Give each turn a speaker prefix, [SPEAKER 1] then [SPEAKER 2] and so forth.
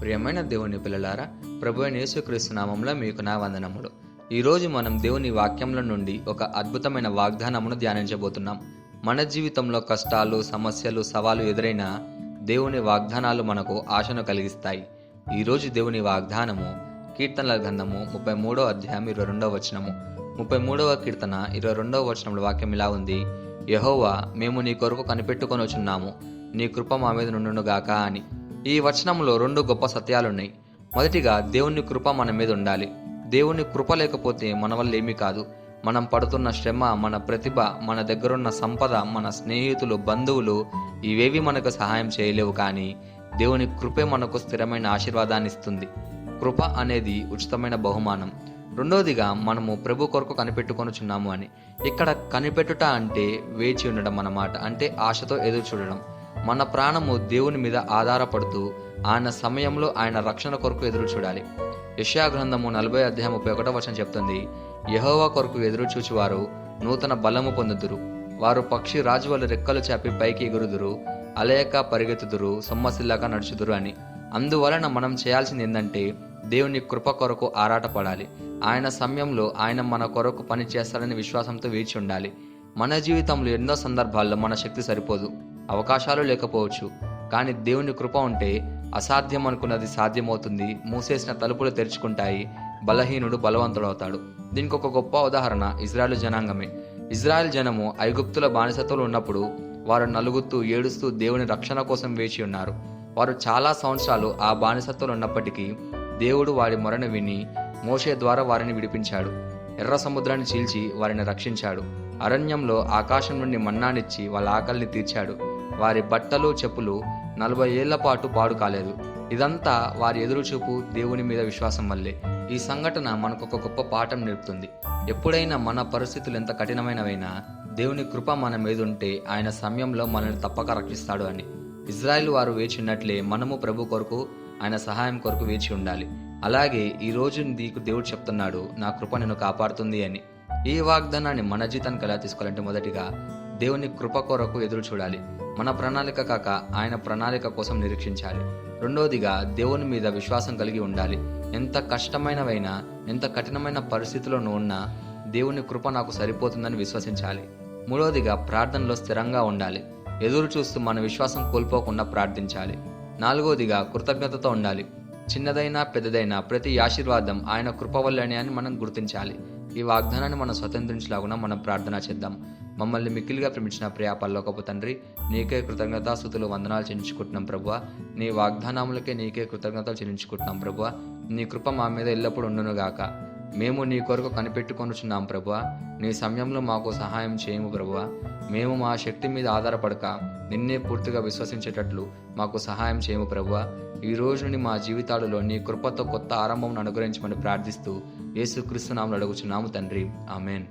[SPEAKER 1] ప్రియమైన దేవుని పిల్లలారా ప్రభు అయిన యేసుక్రీస్తు నామంలో మీకు నా వందనములు. ఈరోజు మనం దేవుని వాక్యంలో నుండి ఒక అద్భుతమైన వాగ్దానమును ధ్యానించబోతున్నాం. మన జీవితంలో కష్టాలు సమస్యలు సవాలు ఎదురైనా దేవుని వాగ్దానాలు మనకు ఆశను కలిగిస్తాయి. ఈరోజు దేవుని వాగ్దానము కీర్తనల గ్రంథము ముప్పై మూడో అధ్యాయం ఇరవై రెండవ వచనము. ముప్పై మూడవ కీర్తన ఇరవై రెండవ వచనంలో వాక్యం ఇలా ఉంది. యహోవా మేము నీ కొరకు కనిపెట్టుకొని వచ్చున్నాము. నీ కృప మా మీద నుండుగాక అని. ఈ వచనంలో రెండు గొప్ప సత్యాలున్నాయి. మొదటిగా దేవుని కృప మన మీద ఉండాలి. దేవుని కృప లేకపోతే మన వల్ల ఏమీ కాదు. మనం పడుతున్న శ్రమ మన ప్రతిభ మన దగ్గరున్న సంపద మన స్నేహితులు బంధువులు ఇవేవి మనకు సహాయం చేయలేవు కానీ దేవుని కృపే మనకు స్థిరమైన ఆశీర్వాదాన్ని ఇస్తుంది. కృప అనేది ఉచితమైన బహుమానం. రెండోదిగా మనము ప్రభు కొరకు కనిపెట్టుకొనుచున్నాము అని. ఇక్కడ కనిపెట్టుట అంటే వేచి ఉండడం అన్నమాట. అంటే ఆశతో ఎదురు చూడడం. మన ప్రాణము దేవుని మీద ఆధారపడుతూ ఆయన సమయంలో ఆయన రక్షణ కొరకు ఎదురు చూడాలి. యెషయా గ్రంథము నలభై అధ్యాయం ముప్పై ఒకటో వచనం చెప్తుంది యహోవా కొరకు ఎదురు చూచివారు నూతన బలము పొందుదురు. వారు పక్షి రాజు వల్ల రెక్కలు చాపి పైకి ఎగురుదురు అలయక పరిగెత్తుదురు సొమ్మసిల్లాక నడుచుదురు అని. అందువలన మనం చేయాల్సింది ఏంటంటే దేవుని కృప కొరకు ఆరాటపడాలి. ఆయన సమయంలో ఆయన మన కొరకు పని చేస్తాడని విశ్వాసంతో వేచి ఉండాలి. మన జీవితంలో ఎన్నో సందర్భాల్లో మన శక్తి సరిపోదు. అవకాశాలు లేకపోవచ్చు. కానీ దేవుని కృప ఉంటే అసాధ్యం అనుకున్నది సాధ్యమవుతుంది. మూసేసిన తలుపులు తెరుచుకుంటాయి. బలహీనుడు బలవంతుడవుతాడు. దీనికి ఒక గొప్ప ఉదాహరణ ఇజ్రాయెల్ జనాంగమే. ఇజ్రాయెల్ జనము ఐగుప్తుల బానిసత్వం ఉన్నప్పుడు వారు నలుగుతూ ఏడుస్తూ దేవుని రక్షణ కోసం వేచి ఉన్నారు. వారు చాలా సంవత్సరాలు ఆ బానిసత్వం ఉన్నప్పటికీ దేవుడు వారి మొరను విని మోషే ద్వారా వారిని విడిపించాడు. ఎర్ర సముద్రాన్ని చీల్చి వారిని రక్షించాడు. అరణ్యంలో ఆకాశం నుండి మన్నానిచ్చి వాళ్ళ ఆకలిని తీర్చాడు. వారి బట్టలు చెప్పులు నలభై ఏళ్ళ పాటు పాడు కాలేదు. ఇదంతా వారి ఎదురుచూపు దేవుని మీద విశ్వాసం వల్లే. ఈ సంఘటన మనకు ఒక గొప్ప పాఠం నేర్పుతుంది. ఎప్పుడైనా మన పరిస్థితులు ఎంత కఠినమైనవైనా దేవుని కృప మన మీద ఉంటే ఆయన సమయంలో మనల్ని తప్పక రక్షిస్తాడు అని. ఇజ్రాయెల్ వారు వేచి ఉన్నట్లే మనము ప్రభు కొరకు ఆయన సహాయం కొరకు వేచి ఉండాలి. అలాగే ఈ రోజు నీకు దేవుడు చెప్తున్నాడు నా కృప నిన్ను కాపాడుతుంది అని. ఈ వాగ్దానాన్ని మన జీతానికి ఎలా తీసుకోవాలంటే మొదటిగా దేవుని కృప కొరకు ఎదురు చూడాలి. మన ప్రణాళిక కాక ఆయన ప్రణాళిక కోసం నిరీక్షించాలి. రెండవదిగా దేవుని మీద విశ్వాసం కలిగి ఉండాలి. ఎంత కష్టమైనవైనా ఎంత కఠినమైన పరిస్థితుల్లోనూ ఉన్నా దేవుని కృప నాకు సరిపోతుందని విశ్వసించాలి. మూడవదిగా ప్రార్థనలో స్థిరంగా ఉండాలి. ఎదురు చూస్తూ మన విశ్వాసం కోల్పోకుండా ప్రార్థించాలి. నాలుగవదిగా కృతజ్ఞతతో ఉండాలి. చిన్నదైనా పెద్దదైనా ప్రతి ఆశీర్వాదం ఆయన కృప వల్లనే అని మనం గుర్తించాలి. ఈ వాగ్దానాన్ని మనం స్వతంత్రించలాగున మనం ప్రార్థన చేద్దాం. మమ్మల్ని మిక్కిలిగా ప్రేమించిన ప్రియాపల్లోకపు తండ్రి నీకే కృతజ్ఞతాస్థుతులు వందనాలు చెల్లించుకుంటున్నాం ప్రభువ. నీ వాగ్దానములకే నీకే కృతజ్ఞతలు చెల్లించుకుంటున్నాం ప్రభువ. నీ కృప మా మీద ఎల్లప్పుడూ ఉండునుగాక. మేము నీ కొరకు కనిపెట్టుకొనుచున్నాం ప్రభువ. నీ సమయంలో మాకు సహాయం చేయము ప్రభువ. మేము మా శక్తి మీద ఆధారపడక నిన్నే పూర్తిగా విశ్వసించేటట్లు మాకు సహాయం చేయము ప్రభువ. ఈ రోజు నుండి మా జీవితాలలో నీ కృపతో కొత్త ఆరంభం అనుగ్రహించమని ప్రార్థిస్తూ యేసుక్రీస్తు నామలు అడుగుచున్నాము తండ్రి. ఆమెన్.